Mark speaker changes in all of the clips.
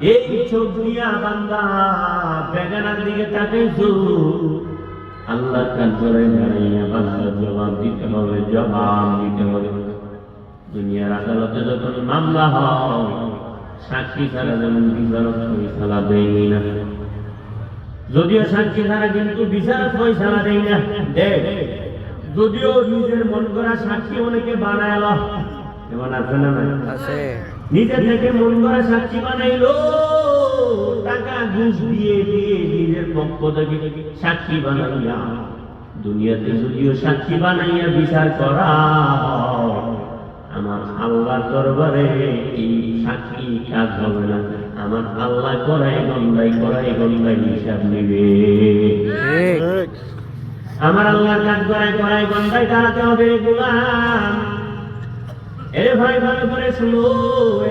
Speaker 1: এই চোখ দিয়া বান্দা বেগানার দিকে তাকাইছো আল্লাহ কাজ করে দাঁড়াইয়া বান্দা জবাব দিতে হবে, জবাব দিতে হবে। দুনিয়ার আদালতে যখন মামলা হয়, সাক্ষী ছাড়া যেমন বিচারক ফয়সালা দেয়নি না। যদিও সাক্ষী ছাড়া কিন্তু বিচারক ফয়সালা দেয় না। দেখ যদিও নিজের মন করা সাক্ষী অনেকে বানায় এমন আছে না
Speaker 2: আছে।
Speaker 1: নিজে থেকে মন করা সাক্ষী বানাইলো টাকা ঘুষ দিয়ে দিয়ে নিজের পক্ষ থেকে সাক্ষী বানাইয়া দুনিয়াতে যদিও সাক্ষী বানাইয়া বিচার করা আমার আল্লাহ দরবারে এই সাক্ষী কাজ হবে না। আমার আল্লাহ করাই গন্ধাই করাই গন্ধাই হিসাব নেবে। আমার আল্লাহ কাজ করাই করাই গন্ধাই দাঁড়াতে হবে গোলাম। এরে ভাই ভালো করে শুনো,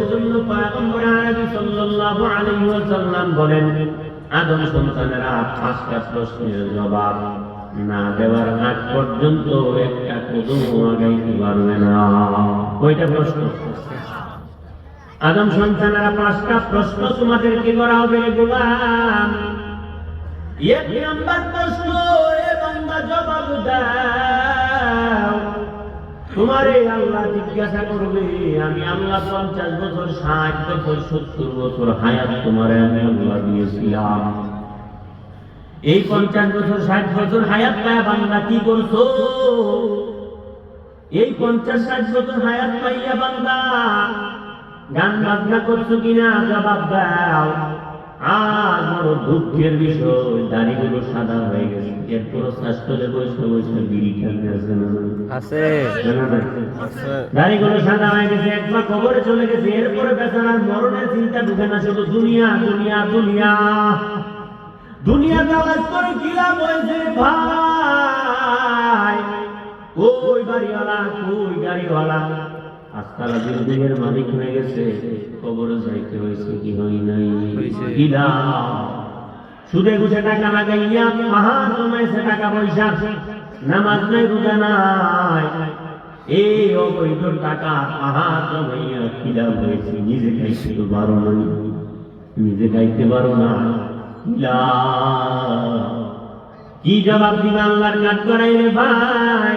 Speaker 1: এজন্য পয়গম্বর আরবি সাল্লাল্লাহু আলাইহি ওয়াসাল্লাম বলেন, আদম সন্তানেরা পাঁচটা প্রশ্নের জবাব না দেওয়ার আগ পর্যন্ত একটা আগাইতে পারবে না। কয়টা প্রশ্ন? আদম সন্তানেরা পাঁচটা প্রশ্ন তোমাদেরকে করা হবে গোলাম। এক প্রশ্ন, এ বান্দা জবাব দাও তোমারে আল্লাহ জিজ্ঞাসা করবে, আমি আল্লাহ পঞ্চাশ বছর, ষাট বছর, সত্তর বছর হায়াত তোমারে আমি আল্লাহ দিয়েছিলাম। এই পঞ্চাশ বছর, ষাট বছর হায়াত পায়া বাংলা কি করছ? এই পঞ্চাশ, ষাট বছর হায়াত পাইয়া বাংলা গান বাজনা করছ কিনা? জবাব দাও। আর বড় দুঃখের বিষয় দাড়িগুলো সাদা হয়ে গেছে। এরপর শাস্ত্রে বসে বসে বিড়ি খেলতে আসে না।
Speaker 2: আছে। আছে।
Speaker 1: দাড়িগুলো সাদা হয়ে গেছে একবার কবরে চলে গেছে। এরপরে বেচারার মরণের চিন্তা ঢুকে না শুধু দুনিয়া দুনিয়া দুনিয়া। দুনিয়া কাজ করে লাভ হয়েছে ভাই? ওই বাড়িওয়ালা ওই গাড়িওয়ালা? আজকাল বিল্ডিংয়ের মালিক হয়ে গেছে কবরে যাইতে হয়েছে কি হয় নাই? লাভ সুদে গুছে টাকা লাগাইয়া মহা জমাইছে টাকা পয়সা। নামাজ নাই রোজা নাই। এই অবৈধ টাকা আহা জমাইয়া খিলাম হয়েছে নিজে খাইতে তো পারো না নিজে খাইতে পারো না। খিলা। কি জবাব দিবা আল্লাহর কাজ করাই রে ভাই?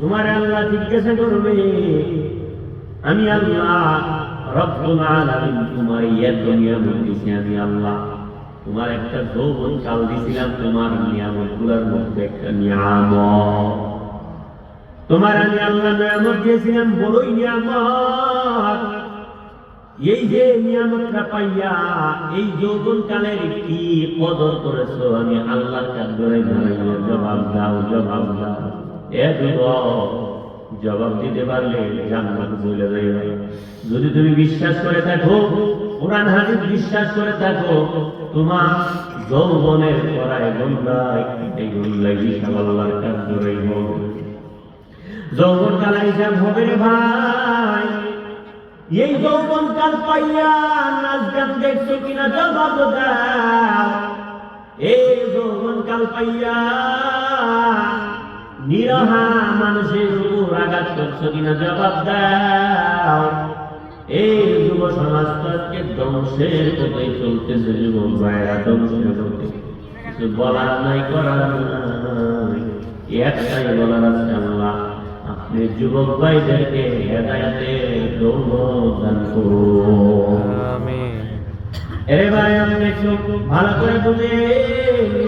Speaker 1: তোমার আল্লাহ জিজ্ঞাসা করবে, আমি আল্লাহ তোমার একটা কাল তোমার মধ্যে একটা নিয়ামত। তোমার আমি আল্লাহ এই যে নিয়ামতটা পাইয়া, এই যৌবন কি কদর করেছ, আমি আল্লাহ জবাব দাও জবাব দাও। এ জবাব দিতে পারলে জান্নাত চলে যাবে যদি তুমি বিশ্বাস করে থাকো, কোরআন হাদিস বিশ্বাস করে থাকো, তোমার যৌবনের করায় গন্ধায় এই গন্ধায় হিসাব আল্লাহর কাছে রইব যৌবন কালে হিসাব হবে রে ভাই। এই যৌবন কাল পাইয়া নাচ গান দেখছ কিনা জবাব দাও। এই যৌবন কাল পাইয়া নিরহা মানুষের উপর আঘাত করছ কিনা জবাব দাও। এই যুব সমাজ তো আজকে ধ্বংসের কোথায় চলতেছে যুবক ভাইরা ধ্বংসের কোথায় কিছু বলার নাই করার নাই। একটাই বলার আছে আল্লাহ আপনি যুবক ভাইদেরকে হেদায়াতে দান করুন। এরে ভাই আপনি একটু ভালো করে বুঝে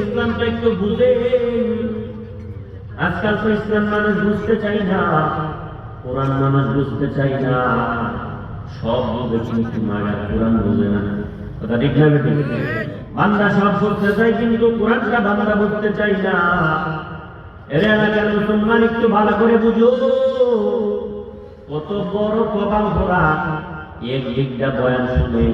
Speaker 1: ইসলামটা একটু বুঝে আজকাল তো ইসলাম মানুষ বুঝতে চাই না, কোরআন মানুষ বুঝতে চাই না। সব বুঝে কিন্তু মায়া, কোরআন বুঝে না। কথা ঠিক না বান্দা সব চাই কিন্তু কোরআনটা বান্দা বুঝতে চাই না। এর এলাকার মুসলমান একটু ভালো করে বুঝো। কত বড় কপাল ভরা এক দিক দিয়ে বয়ান শুনে,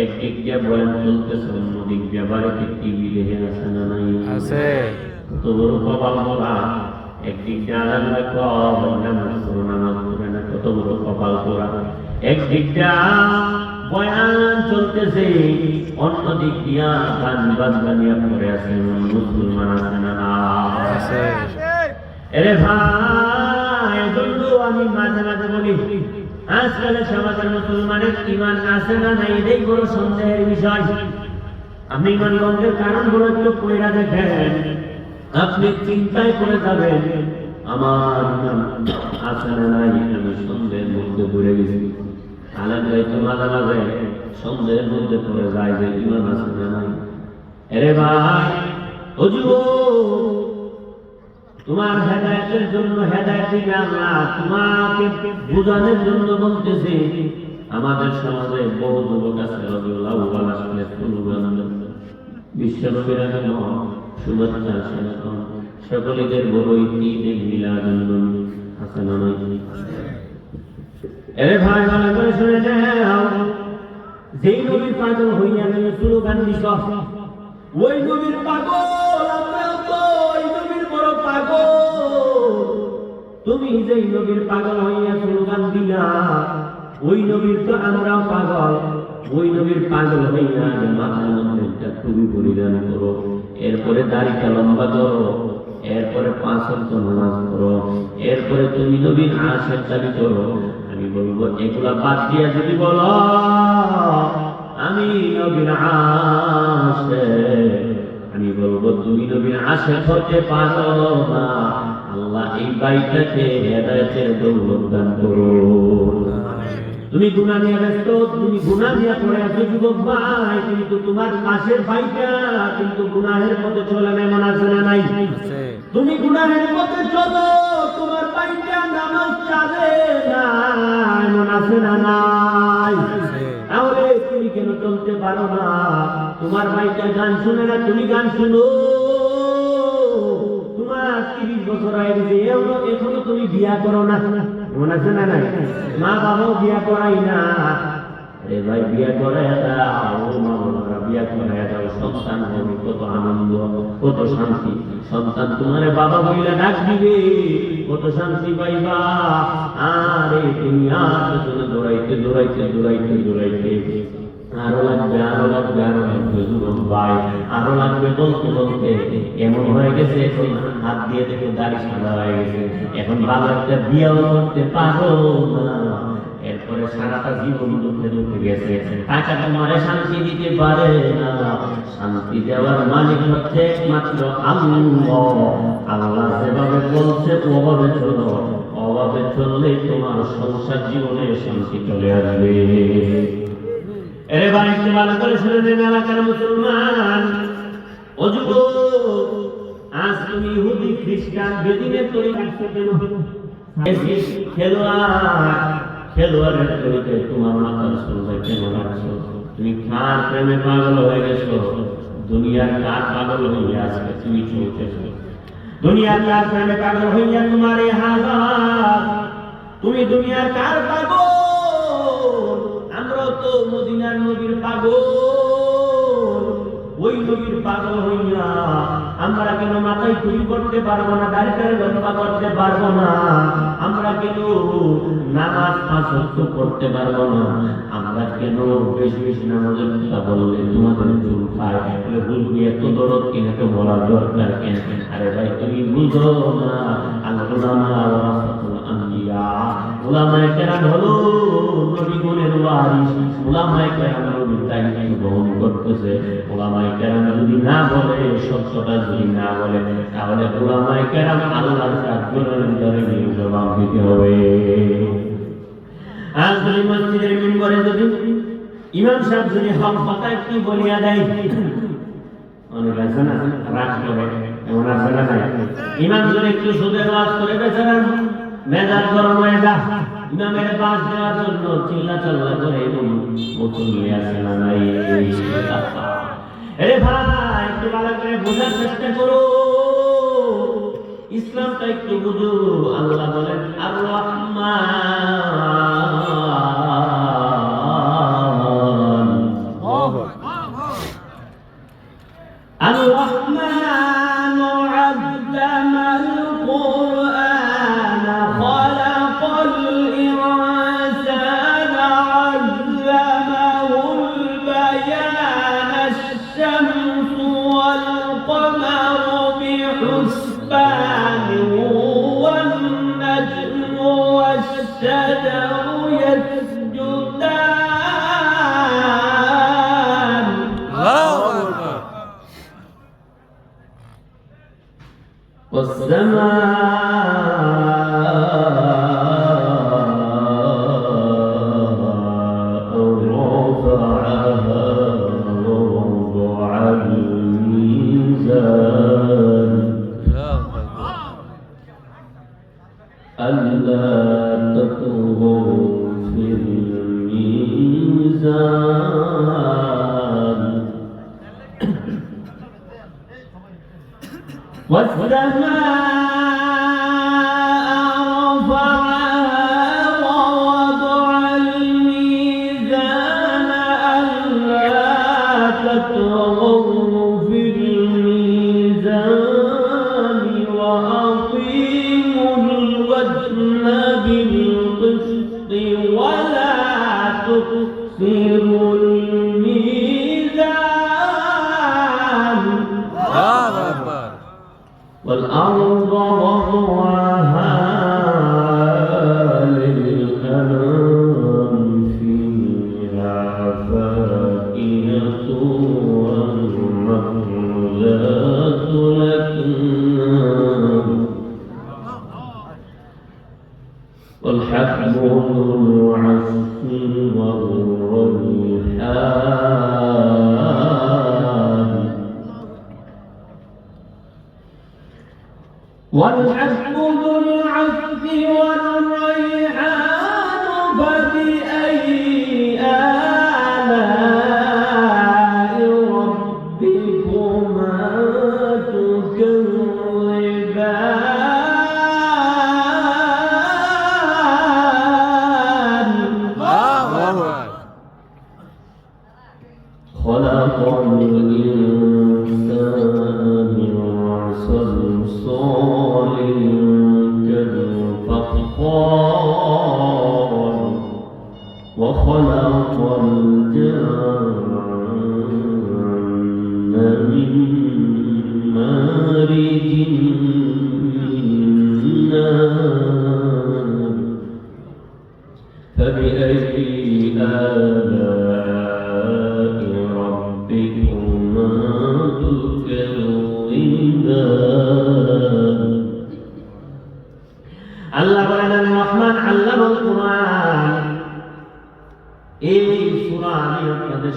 Speaker 1: এক দিক দিয়ে বয়ান চলতেছে অন্য দিক দিয়ে বাড়িতে টিভি দেখে আছে না নাই।
Speaker 2: আছে
Speaker 1: বড় কপাল দিয়ে গান আছে মুসলমান আছে না আমি মাঝে মাঝে বলি আজকাল সমাজের মুসলমানের ইমান আছে না নাই এটাই বড় সন্দেহের বিষয় আপনি ইমানগঞ্জের কারণগুলো একটু পড়া দেখেন আপনি চিন্তায় করে যাবেন, আমার ইমান আছে না নাই, আমি সন্দেহের মধ্যে পড়ে গেছি। আলেম যাইতে মাঝে মাঝে সন্দেহের মধ্যে পড়ে যায় যে ইমান আছে না নাই। এরে ভাই ও তোমার হেদায়তের জন্য হেদায়ত আল্লাহ তোমাকে বোঝানোর জন্য বলতেছি, আমাদের সমাজে বহু যুবক আছে রবিউল্লাহ আসলে বিশ্ব নবীর শুভেচ্ছা স্বাগতম সকলেদের বড়ই ঈদ মিলাদুন নবী আছে না এরে ভাই ভালো করে যেই নবীর পাগল হইয়া গেল স্লোগান দিছ ওই নবীর পাগল আমরাও তো ওই নবীর বড় পাগল তুমি যেই নবীর পাগল হইয়া স্লোগান দিলা ওই নবীর তো আমরাও পাগল ওই নবীর পাগল হইয়া মাথার মধ্যে একটা টুপি পরিধান করো। এরপরে দাড়িটা লম্বা করো এরপরে পাঁচ অক্ট নামাজ করো এরপরে তুমি নবীর আশের দাবি করো আমি বলব, এগুলা বাদ দিয়া যদি বলো, আমি নবীর আশে আমি বলব, তুমি নবীর আশে হতে পারো না। আল্লাহ এই বাড়িটাকে হেদায়তের দৌলত দান করো তুমি গুণা নিয়ে ব্যস্ত তুমি গুণা নিয়ে পড়ে আছো যুবক ভাই কিন্তু তোমার পাশের ভাইটা কিন্তু গুনাহের পথে চলে এমন আছে না নাই? তুমি গুনাহের পথে চলো তোমার ভাইটা নামাজ চালে না এমন আছে না নাই? তাহলে তুমি কেন চলতে পারো না? তোমার ভাইটা গান শুনে না তুমি গান শুনো। তোমার তিরিশ বছর এখনও এখনও তুমি বিয়া করো না। মনে আছে না নাই? মা বাবাও বিয়া করাই না। আরে ভাই, বিয়া করাই দাও মা বাবারা বিয়া করাই দাও সন্তান হবে, কত আনন্দ, কত শান্তি। সন্তান তোমার বাবা বইলে ডাক দিবে, কত শান্তি পাইবা? আরে আর পেছনে দৌড়াইতে দৌড়াইতে দৌড়াইতে দৌড়াইতে। আরও লাগবে আরও লাগবে আরও লাগবে যুবক ভাই। আরও লাগবে বলতে বলতে। এমন হয়ে গেছে, এখন হাত দিয়ে দেখে দাড়ি সাদা হয়ে গেছে। এখন ভালো একটা বিয়েও করতে পারো না। এরপরে সারাটা জীবন দুঃখে দুঃখে গেছে। টাকা তোমারে শান্তি দিতে পারে না। শান্তি দেওয়ার মালিক হচ্ছে একমাত্র আল্লাহ। আল্লাহ যেভাবে বলছে, ওভাবে চলো। অভাবে চললেই তোমার সংসার জীবনে শান্তি চলে আসবে। এরে একটু ভালো করে শুনে এলাকার মুসলমান। ও আজ তুমি ইহুদি, খ্রিস্টান কেন হয়ে গেছো? দুনিয়ার কার পাগল আজকে তুমি দুনিয়ার কার তুমি দুনিয়ার কার পাগল? তো মদিনার নবীর পাগল। ওই নবীর পাগল হইয়া আমরা কেন মাথায় চুরি করতে পারব না দাঁড়িয়ে লম্বা করতে পারব না? আমরা কেন নামাজ পাঁচ করতে পারব না? আমরা কেন বেশি বেশি নামাজের কথা বললে তোমাদের চুল খায় বুঝবি এত দরদ কেন, এত বলার দরকার কেন? আরে ভাই, তুমি বুঝো না আল্লাহ আম্বিয়া। উলামায়ে কেরাম হলো উলামায়ে কেরাম নবীর দায়িত্ব বহন করতেছে উলামায়ে কেরাম যদি না বলে সত্যটা যদি না বলে, তাহলে উলামায়ে কেরাম আল্লাহর চারজনের ভিতরে জবাব দিতে হবে। আজ যদি মসজিদের মিম্বরে যদি ইমাম সাহেব যদি হক কথা একটু বলিয়া দেয়? অনেক আছে না? রাগ এমন আছে না ইমাম যদি একটু সুদের ওয়াজ করে বেচারা মেজাজ গরম হয়ে ইমামের পাশ দেওয়ার জন্য চিল্লা চাল্লা করে এবং বোতল নিয়ে আসে না নাই। ভাই, একটু ভালো করে বোঝার চেষ্টা করো। ইসলামটা একটু বুঝো। আল্লাহ বলেন, আর রহমান
Speaker 2: مسجدا
Speaker 1: والسماء والسماء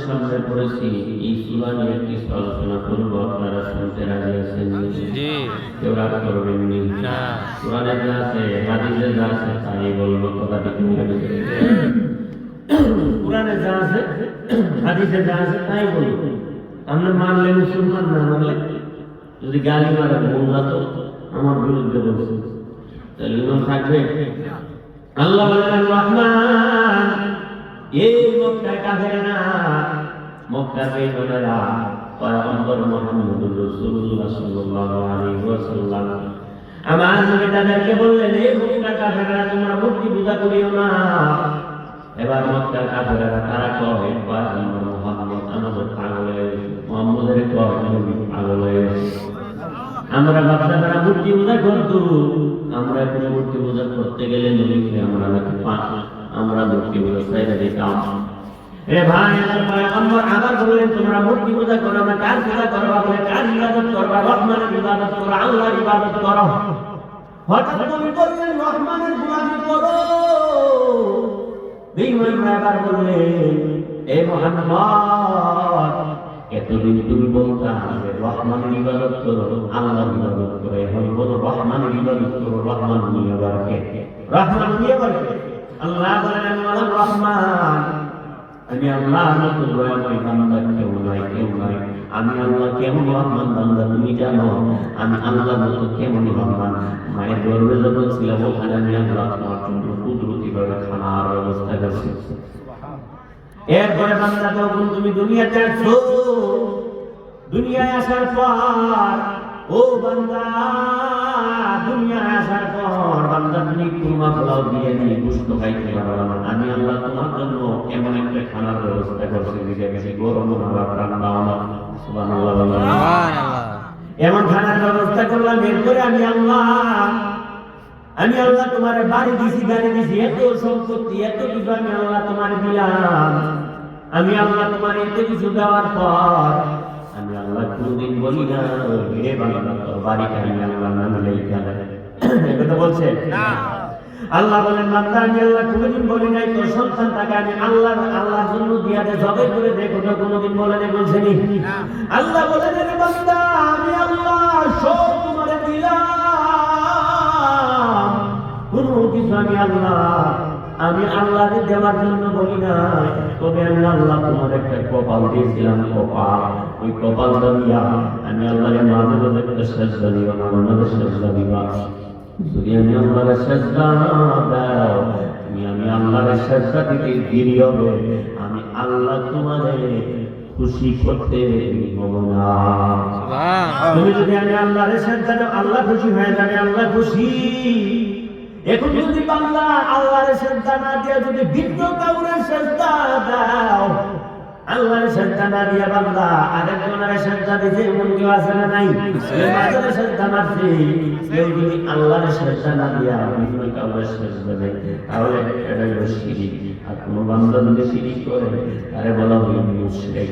Speaker 1: সামনে পড়েছি। এই সূরা নিয়ে কিছু আলোচনা করব আপনারা শুনতে রাজি আছেন
Speaker 2: জি।
Speaker 1: কেউ রাগ করবেন নি?
Speaker 2: না।
Speaker 1: কোরআনে যা আছে হাদিসে যা আছে তাই বলব কথা ঠিক কোরআনে যা আছে হাদিসে যা আছে তাই বলব। আমরা মানলে মুসলমান না মানলে যদি গালি মারে মোল্লা তো আমার বিরুদ্ধে বলছে। তাহলে ইমান থাকবে? আল্লাহ বলেন রহমান এই মক্কায় কাফের না। মক্কার বেঈমানেরা পয়গম্বর মুহাম্মদুর রাসূলুল্লাহ সাল্লাল্লাহু আলাইহি ওয়াসাল্লাম। আমার নবী বললেন এই কাফেররা, তোমরা পূজা করিও না। এবার মক্কার কাফেররা, তারা কয় পয়গম্বর মুহাম্মদ, আমাদের পাগল পাগল। আমরা বাচ্চারা মূর্তি পূজা করতো। আমরা মূর্তি পূজা করতে গেলে নদীকে আমরা নাকি আমরা মূর্তি পূজা চাইলে দিতাম। এ ভাই পয়গম্বর আবার বললেন, তোমরা মূর্তি পূজা করো না কার পূজা করবা বলে কার ইবাদত করবা রহমানের ইবাদত করো, আল্লাহর ইবাদত করো। হঠাৎ তুমি বললেন, রহমানের গুলামি করো। বেঈমানরা আবার বললেন, এ মোহাম্মদ এতদিন তুমি বলতা যে রহমানের ইবাদত করো, আল্লাহর ইবাদত করো, এখন বলো ইবাদত করো, রহমান নিয়ে আবার কে? রহমান নিয়ে আবার কে? আল্লাহ বলেন রহমান। আমি আল্লাহ মতো দয়াময় বান্দা কেউ নাই কেউ নাই। আমি আল্লাহ কেমন রহমান বান্দা তুমি জানো আমি আল্লাহ মতো কেমন রহমান। মায়ের গর্বে যখন ছিলাম ওখানে আমি আল্লাহ তোমার জন্য কুদরতি ভাবে খানার ব্যবস্থা করছি। এরপরে বান্দা যখন তুমি দুনিয়াতে আসছো দুনিয়ায় আসার পর ও বান্দা দুনিয়ায় আসার পর বান্দা তুমি কুরমা পোলাও দিয়ে নিয়ে গুস্ত খাইতে পারো না। আমি আল্লাহ তোমার জন্য এমন একটা খানার ব্যবস্থা করছি দিকে গেছে গরম আবার ঠান্ডাও না। সুবহানাল্লাহ বলেন। এমন খানার ব্যবস্থা করলাম এরপরে আমি আল্লাহ আমি আল্লাহ তোমার বাড়ি দিছি গাড়ি দিছি এত সম্পত্তি এত কিছু আমি আল্লাহ তোমার দিলাম। আমি আল্লাহ তোমার এত কিছু দেওয়ার পর আল্লাহ কোনদিন বলি না হে বাবা তোর বাড়িটা আমি আল্লাহ নাম লেখা কথা বলছে? আল্লাহ বলেন বান্দা আমি আল্লাহ কোনদিন বলি নাই তোর সন্তানটাকে আমি আল্লাহ আল্লাহর জন্য দিয়া দে জবে করে দেখো তো কোনদিন বলে নাই বলছেনি আল্লাহ রে বান্দা আমি আল্লাহ সব তোমারে দিলাম। কোন কিছু আমি আল্লাহ আমি আল্লাহকে দেওয়ার জন্য বলি না তবে আমি আল্লাহ তোমার একটা কপাল দিয়েছিলাম কপাল। ওই কপাল দিয়া আমি আল্লাহকে মাঝে মাঝে একটা সেজদা দিবা মাঝে মাঝে সেজদা দিবা। যদি আমি আল্লাহর সেজদা দাও তুমি আমি আল্লাহর সেজদা দিতে দেরি হবে। আমি আল্লাহ তোমারে খুশি করতে তুমি যদি আমি আল্লাহর সেজদা দাও আল্লাহ খুশি হয়ে যাবে আল্লাহ খুশি। এখন যদি বাংলা আল্লাহর সেজদা না দিয়ে যদি ভিন্ন কাউরে সেজদা দাও আল্লাহর শ্রদ্ধা না দিয়া বান্দা আরেকজনের শ্রদ্ধা দিতে এমন কেউ আছে না নাই? মাঝের শ্রদ্ধা মারছি। কেউ যদি আল্লাহর শ্রদ্ধা না দিয়া বিভিন্ন কাউরের শ্রদ্ধা দেয় তাহলে এটা হলো শিরিক। আর কোনো বান্দা যদি শিরিক করে আরে বলা হলো মুশরিক।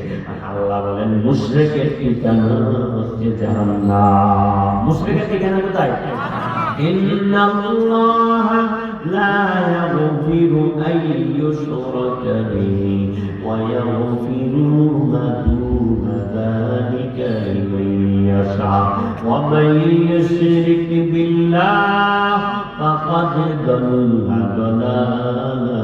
Speaker 1: আল্লাহ বলেন, মুশরিকের ঠিকানা হচ্ছে জাহান্নাম। মুশরিকের ঠিকানা কোথায়? ইন্নাল্লাহ লা ইয়াগফিরু আন ইউশরাকা বিহি। ويغفر ما دون ذلك لمن يشاء ومن يشرك بالله فقد ضل ضلالا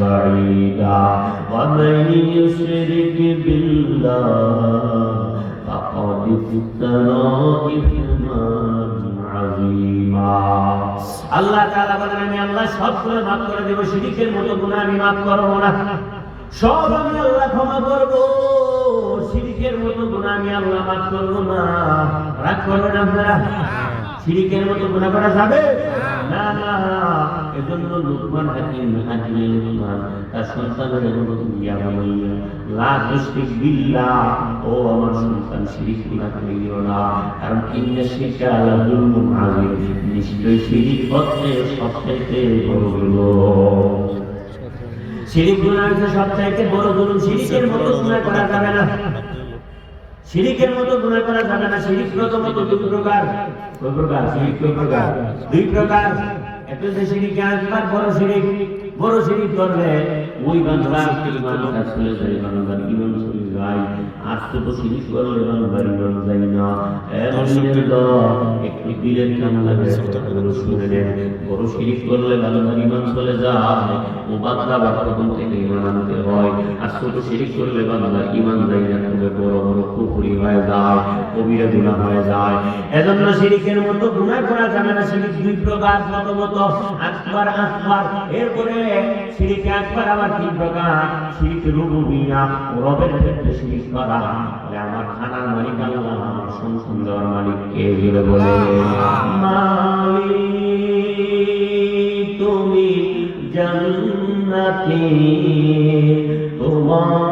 Speaker 1: بعيدا ومن يشرك بالله فقد افترى إثما عظيما আল্লাহ তাআলা বলেন আমি আল্লাহ সবগুলো মাফ করে দেব শিরিকের মতো গুনাহ আমি মাফ করব না সব আমি আল্লাহ ক্ষমা শিরিকের মতো গুনাহ আমি আল্লাহ মাফ না। রাগ আপনারা। শিরিকের মতো গুনাহ করা যাবে? না না। এজন্য হাকিম হাকিম তার সন্তানের মতো ও আমার সন্তান, শিরিক গুনাহ করিও না। কারণ ইন্না শিরকা লা যুলমুন আযীম। নিশ্চয় শিরিক হচ্ছে সবচেয়ে বড় শিরিক গুনাহ হচ্ছে সবচাইতে বড় জুলুম। শিরিকের মতো গুনাহ করা যাবে না। শিরিকের মতো গুনাহ করা যাবে না। শিরিক প্রথমত দুই প্রকার। কয় প্রকার শিরিক প্রকার। দুই প্রকার। একটা যে শিরিক একবার বড় শিরিক। বড় শিরিক করলে ওই বান্দার ইমান চলে যায় বান্দার ইমান চলে যায়। আর ছোট শিরিক করলে বান্দার ইমান যায় না। একটু দিলের কাম লাগে শুনে নেন। বড় শিরিক করলে বান্দার ইমান চলে যায়। ও বান্দা বা প্রথম থেকে ইমান আনতে হয়। আর ছোট শিরিক করলে বান্দার ইমান যায় না তবে বড় বড় পুকুরি হয়ে যায় কবিরা গুণা হয়ে যায়। এজন্য শিরিকের মতো গুনাহ করা যাবে না শিরিক দুই প্রকার প্রথমত আকবার আকবার। এরপরে শিরিক আকবার আবার তিন প্রকার। শিরিক রুবুবিয়া রবের ক্ষেত্রে শিরিক করা বলে আমার খানার মালিক আল্লাহ আমার সুন্দর দেওয়ার মালিক কে জুড়ে বলে তুমি জান্নাতে তোমার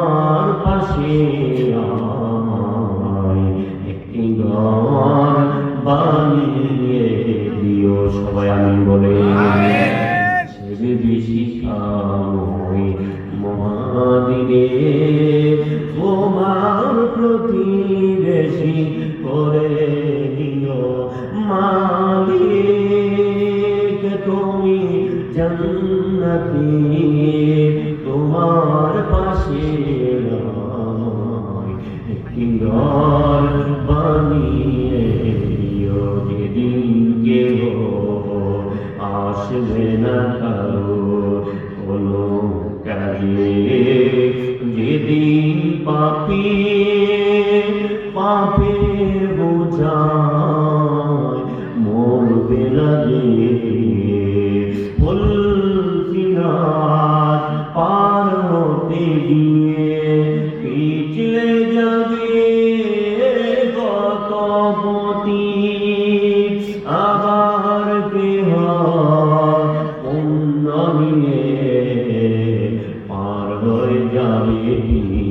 Speaker 1: যাবে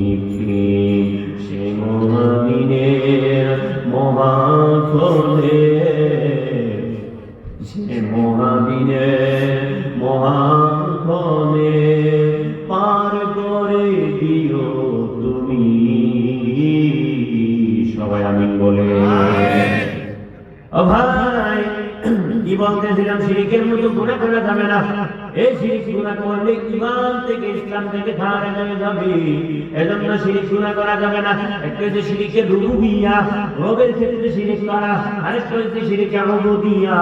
Speaker 1: থেকে থেকে খাওয়া যাবে, এজন্য শিরিক গুণা করা যাবে না। একটা যে শিরিকে রুবুবিয়া রবের ক্ষেত্রে শিরিক করা, আরেকটা হচ্ছে শিরিকে আবুদিয়া